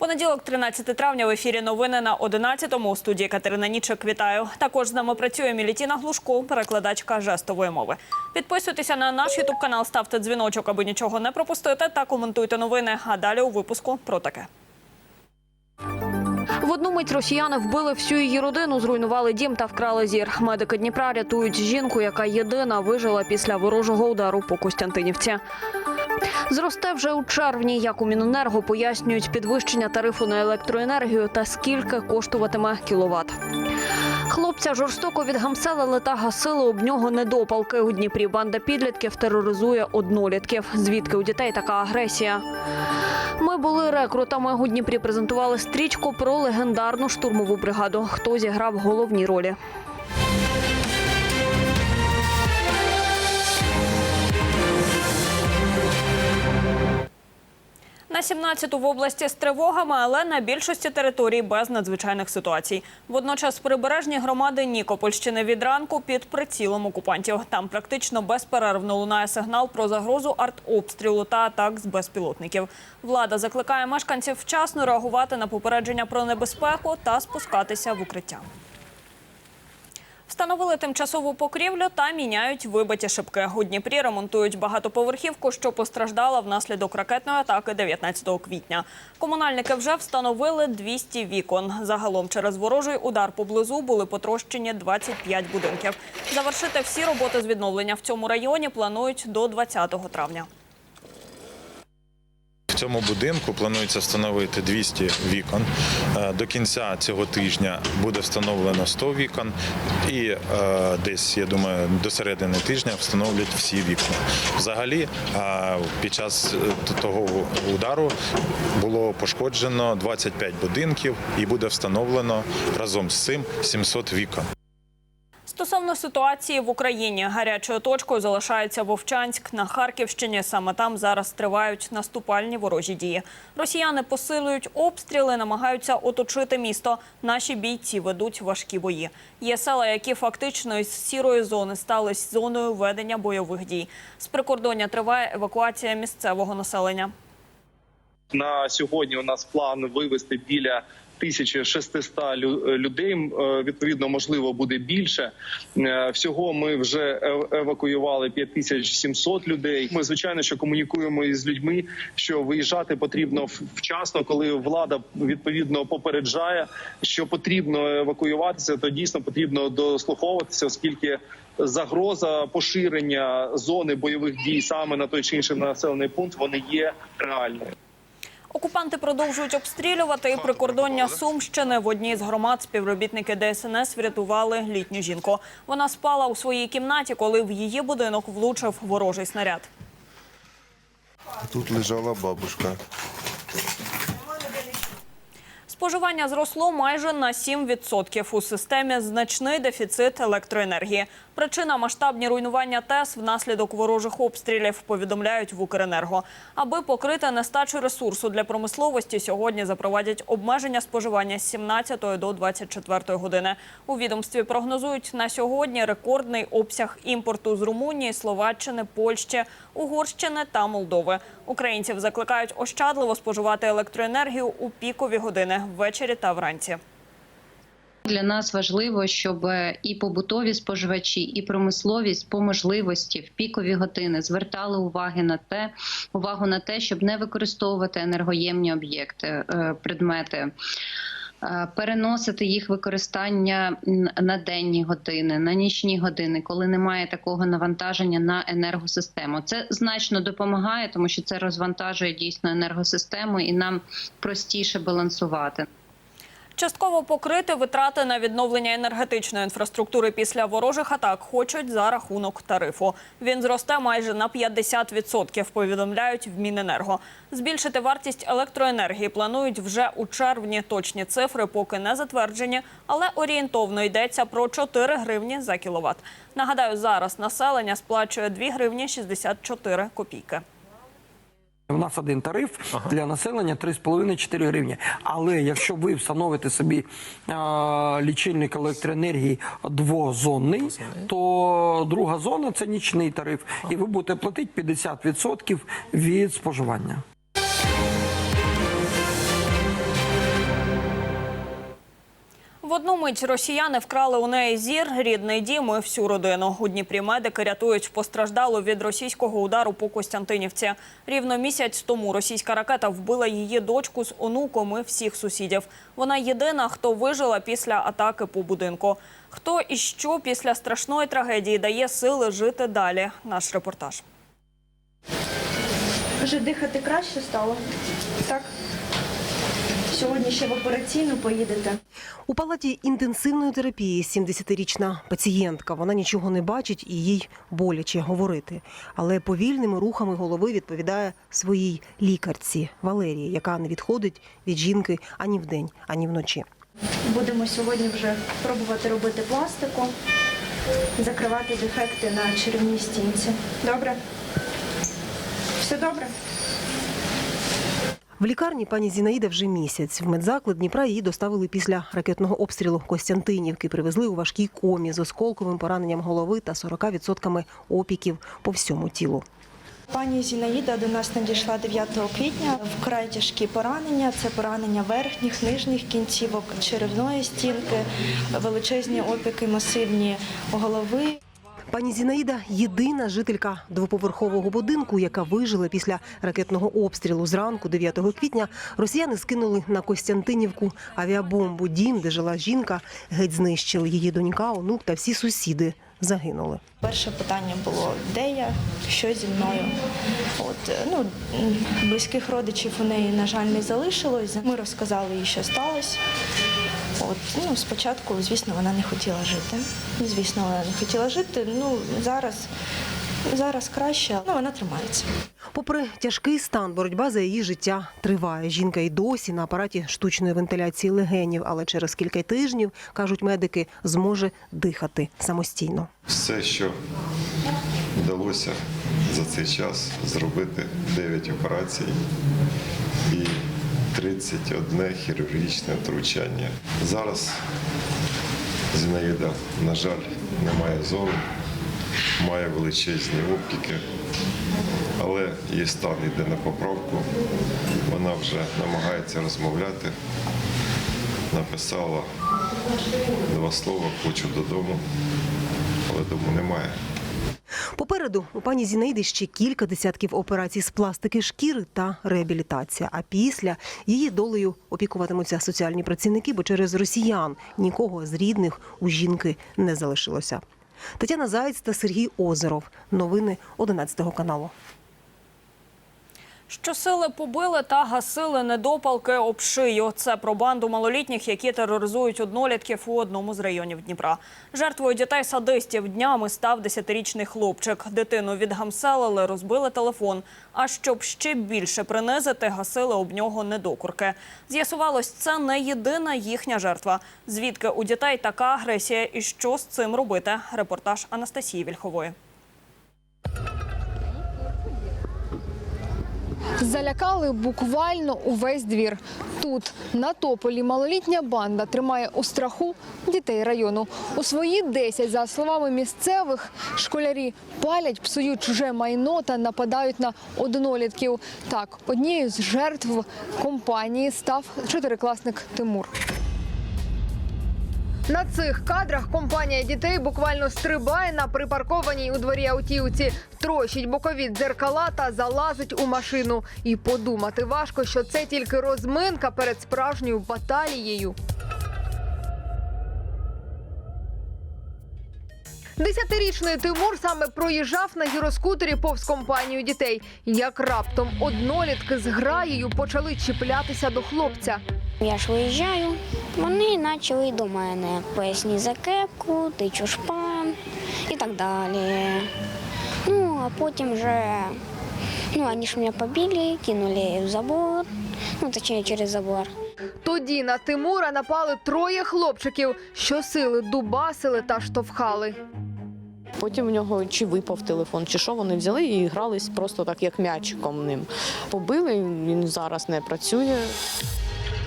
Понеділок, 13 травня, в ефірі новини на 11-му. У студії Катерина Нічик. Вітаю. Також з нами працює Мілітіна Глушко, перекладачка жестової мови. Підписуйтеся на наш ютуб канал, ставте дзвіночок, аби нічого не пропустити, та коментуйте новини. А далі у випуску про таке. В одну мить росіяни вбили всю її родину, зруйнували дім та вкрали зір. Медики Дніпра рятують жінку, яка єдина вижила після ворожого удару по Костянтинівці. Зросте вже у червні, як у Міненерго пояснюють підвищення тарифу на електроенергію та скільки коштуватиме кіловат. Хлопця жорстоко відгамселили та гасили об нього недопалки. У Дніпрі банда підлітків тероризує однолітків. Звідки у дітей така агресія? Ми були рекрутами. У Дніпрі презентували стрічку про легендарну штурмову бригаду. Хто зіграв головні ролі? На 17-ту в області з тривогами, але на більшості територій без надзвичайних ситуацій. Водночас прибережні громади Нікопольщини від ранку під прицілом окупантів. Там практично безперервно лунає сигнал про загрозу артобстрілу та атак з безпілотників. Влада закликає мешканців вчасно реагувати на попередження про небезпеку та спускатися в укриття. Встановили тимчасову покрівлю та міняють вибиті шибки. У Дніпрі ремонтують багатоповерхівку, що постраждала внаслідок ракетної атаки 19 квітня. Комунальники вже встановили 200 вікон. Загалом через ворожий удар поблизу були потрощені 25 будинків. Завершити всі роботи з відновлення в цьому районі планують до 20 травня. В цьому будинку планується встановити 200 вікон. Е, До кінця цього тижня буде встановлено 100 вікон, і е, десь, я думаю, до середини тижня встановлять всі вікна. Взагалі, е, під час того удару було пошкоджено 25 будинків і буде встановлено разом з цим 700 вікон. Стосовно ситуації в Україні, гарячою точкою залишається Вовчанськ на Харківщині. Саме там зараз тривають наступальні ворожі дії. Росіяни посилюють обстріли, намагаються оточити місто. Наші бійці ведуть важкі бої. Є села, які фактично із сірої зони стали зоною ведення бойових дій. З прикордоння триває евакуація місцевого населення. На сьогодні у нас план вивести біля 1600 лю- людей. Е, Відповідно, можливо, буде більше. Е, Всього ми вже ев- евакуювали 5700 людей. Ми звичайно, що комунікуємо із людьми, що виїжджати потрібно вчасно, коли влада відповідно попереджає, що потрібно евакуюватися, то дійсно потрібно дослуховуватися, оскільки загроза поширення зони бойових дій саме на той чи інший населений пункт вони є реальною. Окупанти продовжують обстрілювати і прикордоння Сумщини. В одній з громад співробітники ДСНС врятували літню жінку. Вона спала у своїй кімнаті, коли в її будинок влучив ворожий снаряд. Тут лежала бабушка. Споживання зросло майже на 7%. У системі значний дефіцит електроенергії. Причина масштабні руйнування ТЕС внаслідок ворожих обстрілів, повідомляють в Укренерго. Аби покрити нестачу ресурсу для промисловості, сьогодні запровадять обмеження споживання з 17 до 24 години. У відомстві прогнозують на сьогодні рекордний обсяг імпорту з Румунії, Словаччини, Польщі, Угорщини та Молдови. Українців закликають ощадливо споживати електроенергію у пікові години ввечері та вранці. Для нас важливо, щоб і побутові споживачі, і промисловість по можливості в пікові години звертали уваги на те, увагу на те, щоб не використовувати енергоємні об'єкти, е, предмети. Е, Переносити їх використання на денні години, на нічні години, коли немає такого навантаження на енергосистему. Це значно допомагає, тому що це розвантажує дійсно енергосистему, і нам простіше балансувати. Частково покрити витрати на відновлення енергетичної інфраструктури після ворожих атак хочуть за рахунок тарифу. Він зросте майже на 50%, повідомляють в Міненерго. Збільшити вартість електроенергії планують вже у червні. Точні цифри поки не затверджені, але орієнтовно йдеться про 4 гривні за кіловат. Нагадаю, зараз населення сплачує 2 гривні 64 копійки. У нас один тариф для населення 3,5-4 гривні. Але якщо ви встановите собі е, лічильник електроенергії двозонний, то друга зона це нічний тариф, і ви будете платити 50% від споживання. В одну мить росіяни вкрали у неї зір, рідний дім і всю родину. У Дніпрі медики рятують постраждалу від російського удару по Костянтинівці. Рівно місяць тому російська ракета вбила її дочку з онуком і всіх сусідів. Вона єдина, хто вижила після атаки по будинку. Хто і що після страшної трагедії дає сили жити далі? Наш репортаж. Вже дихати краще стало. Так. Сьогодні ще в операційну поїдете. У палаті інтенсивної терапії 70-річна пацієнтка. Вона нічого не бачить і їй боляче говорити. Але повільними рухами голови відповідає своїй лікарці Валерії, яка не відходить від жінки ані вдень, ані вночі. Будемо сьогодні вже пробувати робити пластику, закривати дефекти на черевній стінці. Добре? Все добре? В лікарні пані Зінаїда вже місяць. В медзаклад Дніпра її доставили після ракетного обстрілу Костянтинівки. Привезли у важкій комі з осколковим пораненням голови та 40% опіків по всьому тілу. Пані Зінаїда до нас надійшла 9 квітня. Вкрай тяжкі поранення. Це поранення верхніх, нижніх кінцівок, черевної стінки, величезні опіки масивні голови. Пані Зінаїда єдина жителька двоповерхового будинку, яка вижила після ракетного обстрілу. Зранку, 9 квітня, росіяни скинули на Костянтинівку авіабомбу. Дім, де жила жінка, геть знищили. Її донька, онук та всі сусіди загинули. Перше питання було, де я, що зі мною. От, е, ну, близьких родичів у неї, на жаль, не залишилось. Ми розказали їй, що сталося. От, ну, спочатку, звісно, вона не хотіла жити. Звісно, вона не хотіла жити. Ну, зараз, зараз краще, ну, вона тримається. Попри тяжкий стан, боротьба за її життя триває. Жінка й досі на апараті штучної вентиляції легенів, але через кілька тижнів, кажуть медики, зможе дихати самостійно. Все, що вдалося за цей час зробити 9 операцій і 31 хірургічне втручання. Зараз Зінаїда, на жаль, не має зору, має величезні опіки, але її стан йде на поправку. Вона вже намагається розмовляти. Написала два слова Хочу додому, але дому немає. Попереду у пані Зінаїди ще кілька десятків операцій з пластики шкіри та реабілітація. А після її долею опікуватимуться соціальні працівники, бо через росіян нікого з рідних у жінки не залишилося. Тетяна Заєць та Сергій Озеров. Новини 11 каналу. Щосили побили та гасили недопалки об шию. Це про банду малолітніх, які тероризують однолітків у одному з районів Дніпра. Жертвою дітей садистів днями став 10-річний хлопчик. Дитину відгамселили, розбили телефон. А щоб ще більше принизити, гасили об нього недокурки. З'ясувалось, це не єдина їхня жертва. Звідки у дітей така агресія і що з цим робити? Репортаж Анастасії Вільхової. Залякали буквально увесь двір. Тут, на тополі, малолітня банда тримає у страху дітей району. У свої 10, за словами місцевих, школярі палять, псують чуже майно та нападають на однолітків. Так, однією з жертв компанії став чотирикласник Тимур. На цих кадрах компанія дітей буквально стрибає на припаркованій у дворі автівці, трощить бокові дзеркала та залазить у машину. І подумати важко, що це тільки розминка перед справжньою баталією. Десятирічний Тимур саме проїжджав на гіроскутері повз компанію дітей. Як раптом однолітки з граєю почали чіплятися до хлопця. Я ж виїжджаю, вони почали до мене поясні за кепку, ти чушпан і так далі. Ну, а потім вже ну, вони ж мене побили, кинули в забор, ну, точніше через забор. Тоді на Тимура напали троє хлопчиків, що сили дубасили та штовхали. Потім в нього чи випав телефон, чи що вони взяли і грались просто так, як м'ячиком ним. Побили, він зараз не працює.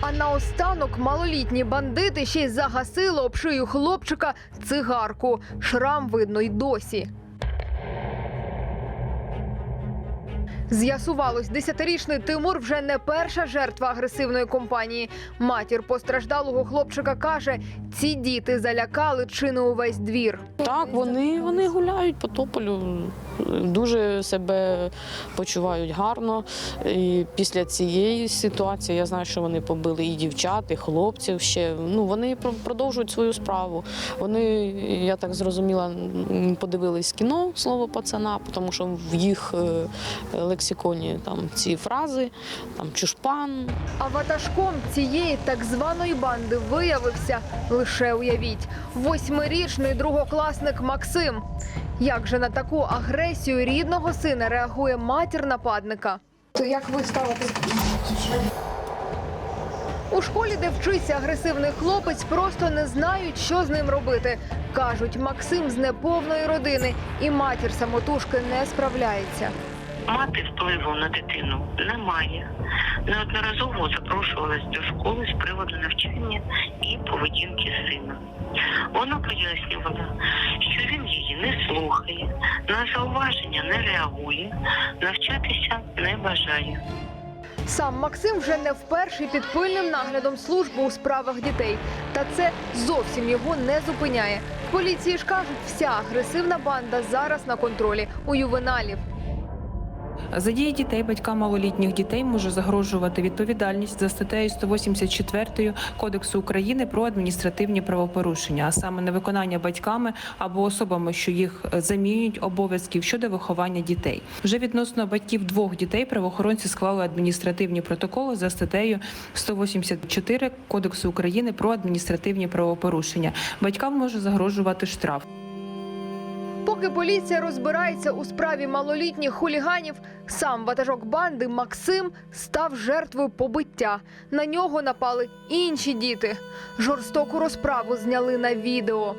А наостанок малолітні бандити ще й загасили об шию хлопчика цигарку. Шрам видно й досі. З'ясувалось, десятирічний Тимур вже не перша жертва агресивної компанії. Матір постраждалого хлопчика каже, ці діти залякали чи не увесь двір. Так, вони, вони гуляють по тополю, дуже себе почувають гарно. І після цієї ситуації я знаю, що вони побили і дівчат, і хлопців ще. Ну, вони про- продовжують свою справу. Вони, я так зрозуміла, подивились кіно слово пацана, тому що в їх е, лексиконі там ці фрази, там чушпан, А ватажком цієї так званої банди виявився лише уявіть восьмирічний другокласник Максим. Як же на таку агресію рідного сина реагує матір нападника? То як ви ставитесь? У школі, де вчиться агресивний хлопець, просто не знають, що з ним робити. Кажуть, Максим з неповної родини, і матір самотужки не справляється. Мати впливу на дитину немає. Неодноразово запрошувалась до школи з приводу навчання і поведінки сина. Вона пояснювала, що він її не слухає, на зауваження не реагує, навчатися не бажає. Сам Максим вже не вперше під пильним наглядом служби у справах дітей. Та це зовсім його не зупиняє. В поліції ж кажуть, вся агресивна банда зараз на контролі у ювеналів. За дії дітей батькам малолітніх дітей може загрожувати відповідальність за статтею 184 Кодексу України про адміністративні правопорушення, а саме невиконання батьками або особами, що їх е, замінюють обов'язків щодо виховання дітей. Вже відносно батьків двох дітей правоохоронці склали адміністративні протоколи за статтею 184 Кодексу України про адміністративні правопорушення. Батькам може загрожувати штраф. Поки поліція розбирається у справі малолітніх хуліганів, сам ватажок банди Максим став жертвою побиття. На нього напали інші діти. Жорстоку розправу зняли на відео.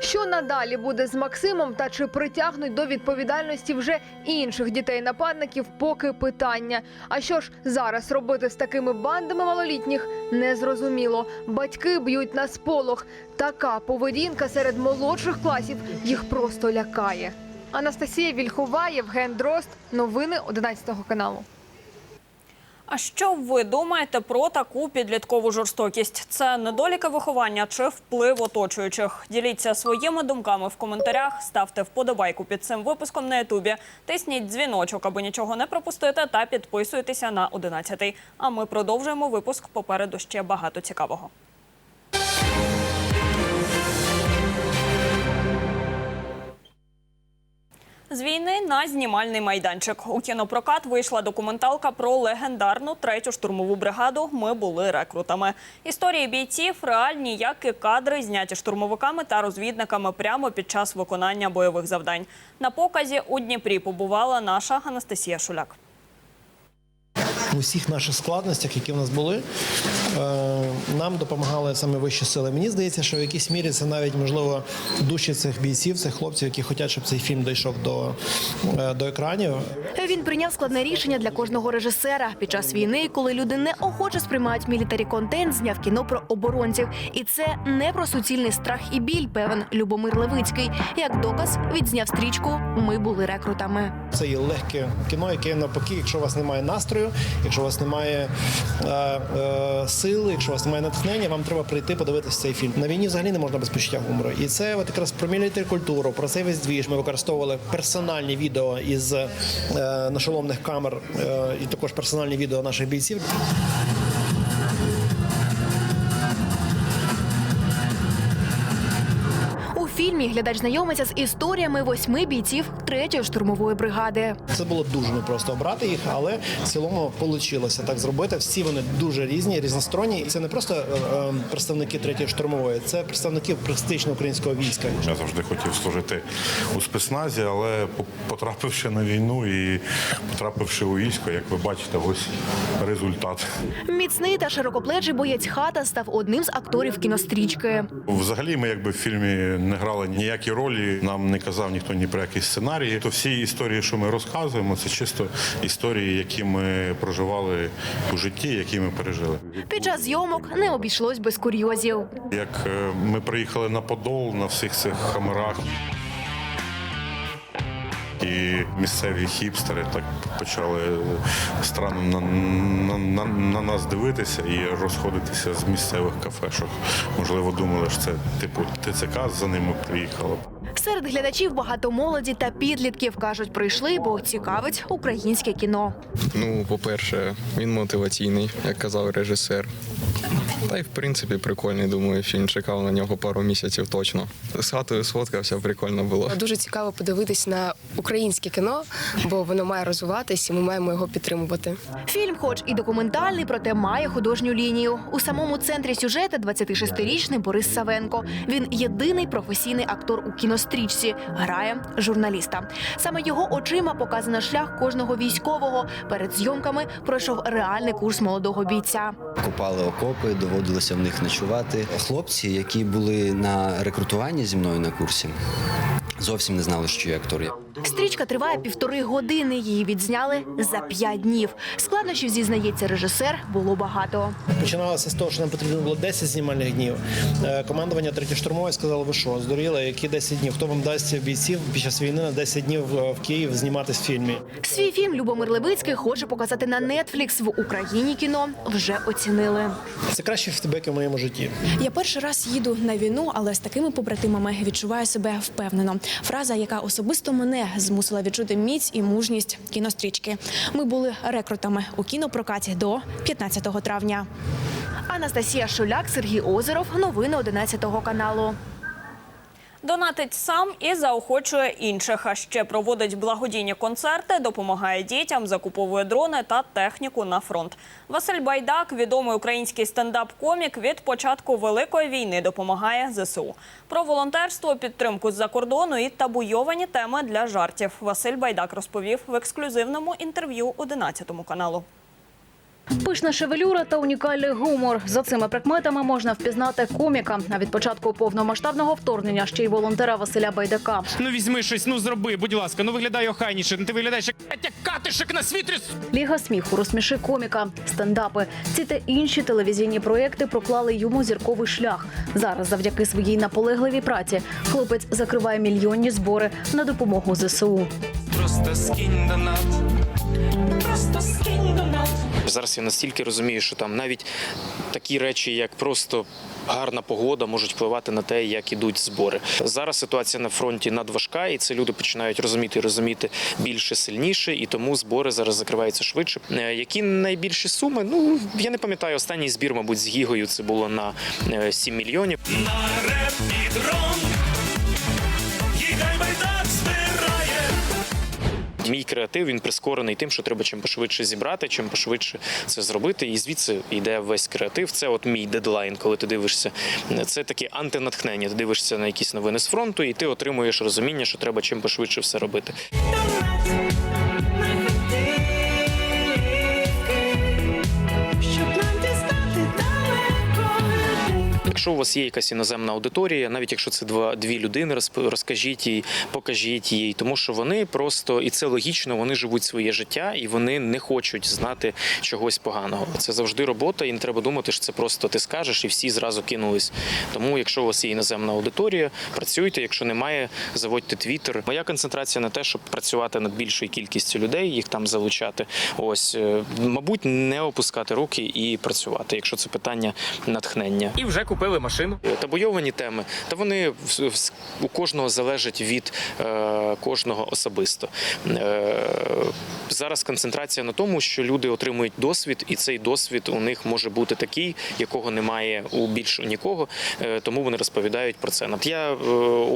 Що надалі буде з Максимом та чи притягнуть до відповідальності вже інших дітей-нападників, поки питання. А що ж зараз робити з такими бандами малолітніх, незрозуміло. Батьки б'ють на сполох. Така поведінка серед молодших класів їх просто лякає. Анастасія Вільхова, Євген Дрозд. Новини 11 каналу. А що ви думаєте про таку підліткову жорстокість? Це недоліки виховання чи вплив оточуючих? Діліться своїми думками в коментарях, ставте вподобайку під цим випуском на Ютубі, тисніть дзвіночок, аби нічого не пропустити, та підписуйтеся на 11. А ми продовжуємо випуск. Попереду ще багато цікавого. З війни на знімальний майданчик у кінопрокат вийшла документалка про легендарну третю штурмову бригаду. Ми були рекрутами. Історії бійців реальні, як і кадри, зняті штурмовиками та розвідниками прямо під час виконання бойових завдань. На показі у Дніпрі побувала наша Анастасія Шуляк. У всіх наших складностях, які в нас були, е, нам допомагали саме вищі сили. Мені здається, що в якійсь мірі це навіть можливо душі цих бійців, цих хлопців, які хочуть, щоб цей фільм дійшов до, е, до екранів. Він прийняв складне рішення для кожного режисера під час війни, коли люди неохоче сприймають мілітарі контент, зняв кіно про оборонців. І це не про суцільний страх і біль, певен Любомир Левицький. Як доказ відзняв стрічку Ми були рекрутами. Це є легке кіно, яке навпаки, якщо у вас немає настрою, якщо у вас немає е, е, сили, якщо у вас немає натхнення, вам треба прийти подивитися цей фільм. На війні взагалі не можна без почуття гумору. І це от якраз про мілітарі культуру, про цей весь двіж. Ми використовували персональні відео із е, нашоломних камер е, і також персональні відео наших бійців. Фільмі глядач знайомиться з історіями восьми бійців третьої штурмової бригади. Це було дуже непросто обрати їх, але в цілому вийшло так зробити. Всі вони дуже різні, різносторонні. І це не просто е, е, представники третьої штурмової, це представники престижного українського війська. Я завжди хотів служити у спецназі, але по- потрапивши на війну і потрапивши у військо, як ви бачите, ось результат. Міцний та широкоплечий боєць хата став одним з акторів кінострічки. Взагалі, ми якби в фільмі не грали ніякі ролі. Нам не казав ніхто ні про який сценарії. То всі історії, що ми розказуємо, це чисто історії, які ми проживали у житті, які ми пережили. Під час зйомок не обійшлось без курйозів. Як е, ми приїхали на Подол на всіх цих хамерах. І місцеві хіпстери так почали странно на, на, на, на нас дивитися і розходитися з місцевих кафешок. Можливо, думали, що це типу ТЦК за ними приїхало. Серед глядачів багато молоді та підлітків кажуть, прийшли, бо цікавить українське кіно. Ну, по-перше, він мотиваційний, як казав режисер. Та й в принципі прикольний, думаю, фільм чекав на нього пару місяців точно. З хатою сфоткався, прикольно було. Дуже цікаво подивитись на українське кіно, бо воно має розвиватись, і ми маємо його підтримувати. Фільм, хоч і документальний, проте має художню лінію. У самому центрі сюжету 26-річний Борис Савенко. Він єдиний професійний актор у кінострічці, грає журналіста. Саме його очима показано шлях кожного військового. Перед зйомками пройшов реальний курс молодого бійця. Копали окопи, доводилося в них ночувати. Хлопці, які були на рекрутуванні зі мною на курсі, зовсім не знали, що я актор. Стрічка триває півтори години. Її відзняли за п'ять днів. Складнощів зізнається режисер. Було багато. Починалося з того, що нам потрібно було 10 знімальних днів. Е, Командування третє штурмове сказало, ви що, здуріли, які 10 днів? Хто вам дасть бійців під час війни на 10 днів е, в Київ зніматись в фільмі? Свій фільм Любомир Левицький хоче показати на Netflix. В Україні кіно вже оцінили. Це кращі фідбеки в моєму житті. Я перший раз їду на війну, але з такими побратимами відчуваю себе впевнено. Фраза, яка особисто мене змусила відчути міць і мужність кінострічки. Ми були рекрутами у кінопрокаті до 15 травня. Анастасія Шуляк, Сергій Озеров. Новини 11 каналу. Донатить сам і заохочує інших. А ще проводить благодійні концерти, допомагає дітям, закуповує дрони та техніку на фронт. Василь Байдак, відомий український стендап-комік, від початку великої війни допомагає ЗСУ. Про волонтерство, підтримку з-за кордону і табуйовані теми для жартів. Василь Байдак розповів в ексклюзивному інтерв'ю 11 каналу. Пишна шевелюра та унікальний гумор. За цими прикметами можна впізнати коміка. А від початку повномасштабного вторгнення ще й волонтера Василя Байдака. Ну візьми щось, ну зроби, будь ласка, ну виглядай охайніше. Ну ти виглядаєш як як катишек на світрі. Ліга сміху, розсміши коміка, стендапи. Ці та інші телевізійні проекти проклали йому зірковий шлях. Зараз, завдяки своїй наполегливій праці, хлопець закриває мільйонні збори на допомогу ЗСУ. Просто скинь донат. Просто скинь донат. Зараз я настільки розумію, що там навіть такі речі, як просто гарна погода, можуть впливати на те, як ідуть збори. Зараз ситуація на фронті надважка, і це люди починають розуміти і розуміти більше сильніше, і тому збори зараз закриваються швидше. Е, Які найбільші суми? Ну я не пам'ятаю. Останній збір, мабуть, з гігою це було на е, 7 мільйонів. Мій креатив він прискорений тим, що треба чим пошвидше зібрати, чим пошвидше це зробити. І звідси йде весь креатив. Це от мій дедлайн, коли ти дивишся. Це таке антинатхнення. Ти дивишся на якісь новини з фронту, і ти отримуєш розуміння, що треба чим пошвидше все робити. Якщо у вас є якась іноземна аудиторія, навіть якщо це два дві людини, розкажіть їй, покажіть їй, тому що вони просто і це логічно, вони живуть своє життя і вони не хочуть знати чогось поганого. Це завжди робота, і не треба думати, що це просто ти скажеш, і всі зразу кинулись. Тому, якщо у вас є іноземна аудиторія, працюйте. Якщо немає, заводьте твіттер. Моя концентрація на те, щоб працювати над більшою кількістю людей, їх там залучати. Ось, е, мабуть, не опускати руки і працювати, якщо це питання натхнення. І вже купили машину. Табуйовані теми, та вони у кожного залежать від е, кожного особисто. Е, зараз концентрація на тому, що люди отримують досвід, і цей досвід у них може бути такий, якого немає у більш нікого. Е, тому вони розповідають про це. От Я е,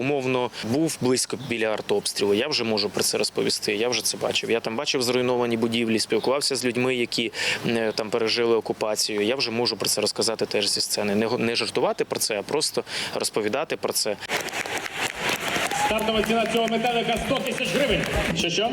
умовно був близько біля артобстрілу. Я вже можу про це розповісти. Я вже це бачив. Я там бачив зруйновані будівлі, спілкувався з людьми, які е, там пережили окупацію. Я вже можу про це розказати теж зі сцени. Не го- не про це, а просто розповідати про це. Стартова ціна цього метелика 100 тисяч гривень. Що що?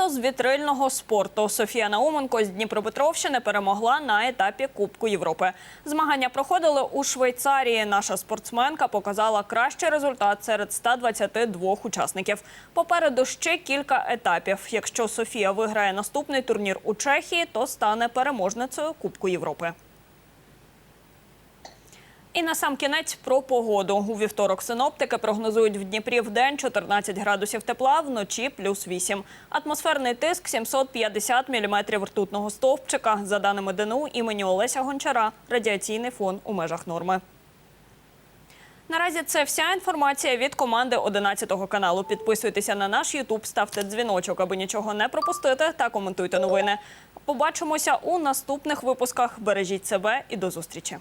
Золото з вітрильного спорту. Софія Науменко з Дніпропетровщини перемогла на етапі Кубку Європи. Змагання проходили у Швейцарії. Наша спортсменка показала кращий результат серед 122 учасників. Попереду ще кілька етапів. Якщо Софія виграє наступний турнір у Чехії, то стане переможницею Кубку Європи. І на сам кінець про погоду. У вівторок синоптики прогнозують в Дніпрі в день 14 градусів тепла, вночі плюс 8. Атмосферний тиск 750 міліметрів ртутного стовпчика. За даними ДНУ імені Олеся Гончара, радіаційний фон у межах норми. Наразі це вся інформація від команди 11 каналу. Підписуйтеся на наш Ютуб, ставте дзвіночок, аби нічого не пропустити, та коментуйте новини. Побачимося у наступних випусках. Бережіть себе і до зустрічі.